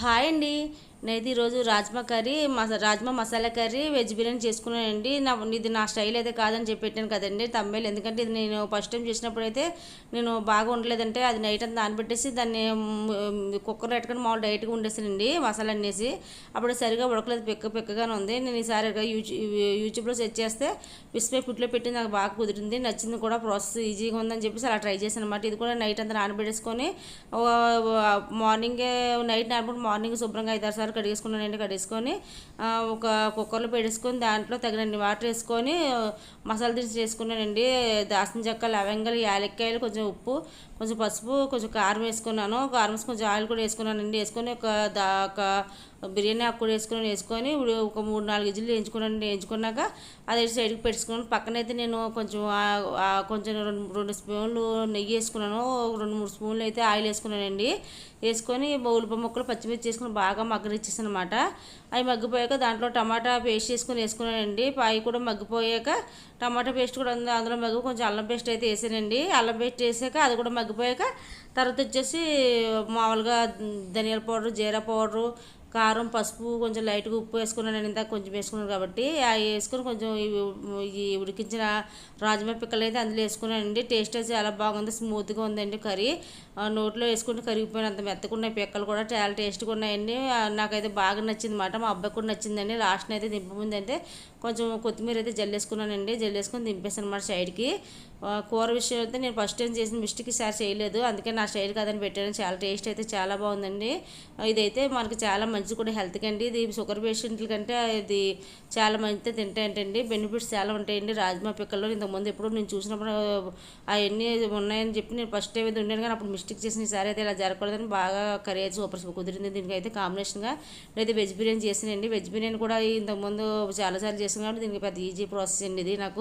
Hi అండి. నేనైతే ఈరోజు రాజ్మా కర్రీ మసా రాజ్మా మసాలా కర్రీ వెజ్ బిర్యానీ చేసుకున్నానండి. నా ఇది నా స్టైల్ అయితే కాదని చెప్పి పెట్టాను కదండి తమ్మేలు. ఎందుకంటే ఇది నేను ఫస్ట్ టైం చేసినప్పుడు అయితే నేను బాగా ఉండలేదంటే అది నైట్ అంతా నానబెట్టేసి దాన్ని కుక్కర్ పెట్టుకొని మామూలు డైట్గా ఉండేసానండి మసాలా అనేసి అప్పుడు సరిగా ఉడకలేదు పెక్క పెక్కగానే ఉంది. నేను ఈసారి యూట్యూబ్ యూట్యూబ్లో సెర్చ్ చేస్తే విస్పే ఫుడ్లో పెట్టి నాకు బాగా కుదిరింది నచ్చింది కూడా ప్రాసెస్ ఈజీగా ఉందని చెప్పేసి అలా ట్రై చేశాను అనమాట ఇది కూడా నైట్ అంతా నానబెట్టేసుకొని మార్నింగే నైట్ నానబెట్టి మార్నింగ్ శుభ్రంగా ఐదారు సార్లు కడిగేసుకున్నానండి కడిగేసుకొని ఒక కుక్కర్లో పెట్టేసుకొని దాంట్లో తగినన్ని వాటర్ వేసుకొని మసాలా దినుసులు వేసుకున్నానండి దాసిన చెక్క లవంగాలు యాలక్కాయలు కొంచెం ఉప్పు కొంచెం పసుపు కొంచెం కారం వేసుకున్నాను. కారం కొంచెం ఆయిల్ కూడా వేసుకున్నానండి. వేసుకొని ఒక దా ఒక బిర్యానీ ఆకు కూడా వేసుకొని వేసుకొని ఒక మూడు నాలుగు ఇజ్జులు వేయించుకున్నాను వేయించుకున్నాక అది సైడ్కి పెట్టుకున్నాను. పక్కనైతే నేను కొంచెం కొంచెం రెండు రెండు స్పూన్లు నెయ్యి వేసుకున్నాను. రెండు మూడు స్పూన్లు అయితే ఆయిల్ వేసుకున్నానండి. వేసుకొని ఉల్లిపాయ ముక్కలు పచ్చిమిర్చి వేసుకుని బాగా మగ్గనిచ్చేసాను అనమాట అవి మగ్గిపోయాక దాంట్లో టమాటా పేస్ట్ వేసుకొని వేసుకున్నానండి. పాయి కూడా మగ్గిపోయాక టమాటా పేస్ట్ కూడా ఉంది. అందులో మగ్గు కొంచెం అల్లం పేస్ట్ అయితే వేసానండి. అల్లం పేస్ట్ వేసాక అది కూడా మగ్గిపోయాక తర్వాత వచ్చేసి మామూలుగా ధనియాల పౌడర్ జీరా పౌడరు కారం పసుపు కొంచెం లైట్గా ఉప్పు వేసుకున్నాను. నేను ఇందాక కొంచెం వేసుకున్నాను కాబట్టి అవి వేసుకుని కొంచెం ఈ ఉడికించిన రాజమా పిక్కలు అయితే అందులో వేసుకున్నానండి. టేస్ట్ అయితే చాలా బాగుంది. స్మూత్గా ఉందండి కర్రీ. నోట్లో వేసుకుంటే కరిగిపోయినంత మెత్తకున్నాయి పిక్కలు కూడా. చాలా టేస్ట్గా ఉన్నాయండి. నాకైతే బాగా నచ్చింది మాట. మా అబ్బాయి కూడా నచ్చిందండి. లాస్ట్ అయితే దింపముందు అయితే కొంచెం కొత్తిమీర అయితే జల్లేసుకున్నానండి. జల్లేసుకొని దింపేసాను అనమాట సైడ్కి. కూర విషయం అయితే నేను ఫస్ట్ టైం చేసిన మిస్టేక్ ఈసారి చేయలేదు. అందుకే నా స్టైల్ కాదని పెట్టాను. చాలా టేస్ట్ అయితే చాలా బాగుందండి. ఇదైతే మనకి చాలా మంచిది కూడా హెల్త్కి అండి ఇది షుగర్ పేషెంట్ల కంటే ఇది చాలా మంచిది తింటాయంటండి బెనిఫిట్స్ చాలా ఉంటాయండి. రాజ్మా పిక్కల్లో ఇంతకుముందు ఎప్పుడు నేను చూసినప్పుడు అవన్నీ ఉన్నాయని చెప్పి నేను ఫస్ట్ టైం అయితే ఉండాను. కానీ అప్పుడు మిస్టేక్ చేసిన ఈసారి అయితే ఇలా జరగకూడదని బాగా కర్రీ అయితే సూపర్ కుదిరింది. దీనికి అయితే కాంబినేషన్గా నేనైతే వెజ్ బిర్యానీ చేసినండి వెజ్ బిర్యానీ కూడా ఇంతకుముందు చాలాసార్లు చేసాను కాబట్టి దీనికి పెద్ద ఈజీ ప్రాసెస్ అండి ఇది. నాకు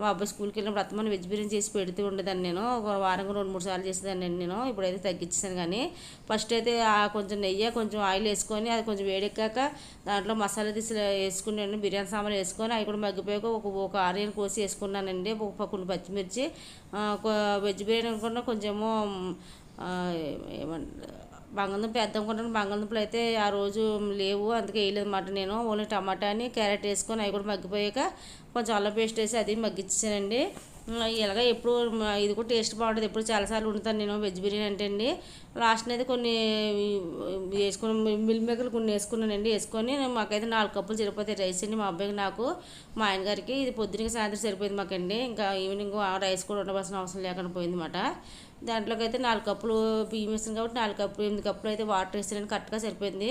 మా అబ్బాయి స్కూల్కి వెళ్ళినప్పుడు అత్తమ్మని వెజ్ బిర్యానీ చేసి పెడుతూ ఉండేదాన్ని నేను. ఒక వారం రెండు మూడు సార్లు చేసేదాన్ని నేను. ఇప్పుడైతే తగ్గించేసాను కానీ ఫస్ట్ అయితే కొంచెం నెయ్యి కొంచెం ఆయిల్ వేసుకొని అది కొంచెం వేడెక్కాక దాంట్లో మసాలా తీసి వేసుకున్నాను బిర్యానీ సామాన్లు వేసుకొని అవి కూడా మగ్గిపోయాక ఒక ఒక ఆనియన్ కోసి వేసుకున్నానండి. ఒక కొన్ని పచ్చిమిర్చి వెజ్ బిర్యానీ అనుకున్నా కొంచెము ఏమంటారు బంగాళదుంప వేద్దాం అనుకుంటాను బంగాళదుంపలు అయితే ఆ రోజు లేవు అందుకే వేయలేదు అన్నమాట నేను. ఓన్లీ టమాటాని క్యారెట్ వేసుకొని అవి కూడా మగ్గిపోయాక కొంచెం అల్లం పేస్ట్ వేసి అది మగ్గించానండి ఇలాగ ఎప్పుడు ఇది కూడా టేస్ట్ బాగుంటుంది. ఎప్పుడు చాలాసార్లు వండుతాను నేను వెజ్ బిర్యానీ అంటే అండి. లాస్ట్ అయితే కొన్ని వేసుకుని మిల్ మేకర్లు కొన్ని వేసుకున్నానండి. వేసుకొని మాకైతే నాలుగు కప్పులు సరిపోతాయి రైస్ అండి. మా అబ్బాయికి నాకు మా ఆయన గారికి ఇది పొద్దునకి సాయంత్రం సరిపోయింది మాకండి. ఇంకా ఈవినింగ్ రైస్ కూడా ఉండవలసిన అవసరం లేకుండా పోయింది అనమాట దాంట్లోకి అయితే నాలుగు కప్పులు బియ్యం వేసాను కాబట్టి నాలుగు కప్పులు ఎనిమిది కప్పులు అయితే వాటర్ వేసాను కరెక్ట్గా సరిపోయింది.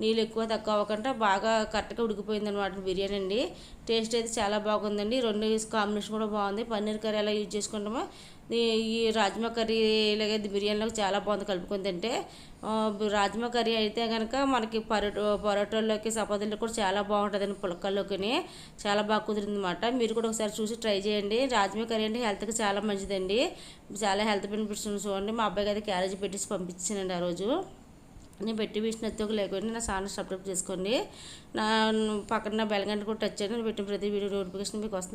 నీళ్ళు ఎక్కువ తక్కువ అవ్వకుండా బాగా కరెక్ట్గా ఉడికిపోయింది అనమాట బిర్యానీ అండి. టేస్ట్ అయితే చాలా బాగుందండి. రెండు కాంబినేషన్ కూడా బాగుంది. పన్నీర్ కర్రీ ఎలా యూజ్ చేసుకుంటామో ఈ రాజ్మా కర్రీ ఇలాగే బిర్యానీలో చాలా బాగుంది కలుపుకొని తింటే. రాజ్మా కర్రీ అయితే కనుక మనకి పరోటో పరోటాల్లోకి చపాతీలో కూడా చాలా బాగుంటుందండి పులకల్లోకి చాలా బాగా కుదిరింది అనమాట మీరు కూడా ఒకసారి చూసి ట్రై చేయండి. రాజ్మా కర్రీ అంటే హెల్త్కి చాలా మంచిదండి. చాలా హెల్త్ బెనిఫిట్స్ చూడండి మా అబ్బాయికి అయితే క్యారేజ్ పెట్టేసి పంపించానండి ఆ రోజు. నేను పెట్టి వేసిన ఎత్తుకు లేకుండా నా ఛానల్ సబ్స్క్రైబ్ చేసుకోండి. నా పక్కన బెల్గంట కూడా టచ్ చేయండి. నేను పెట్టిన ప్రతి వీడియో నోటిఫికేషన్ మీకు వస్తుంది.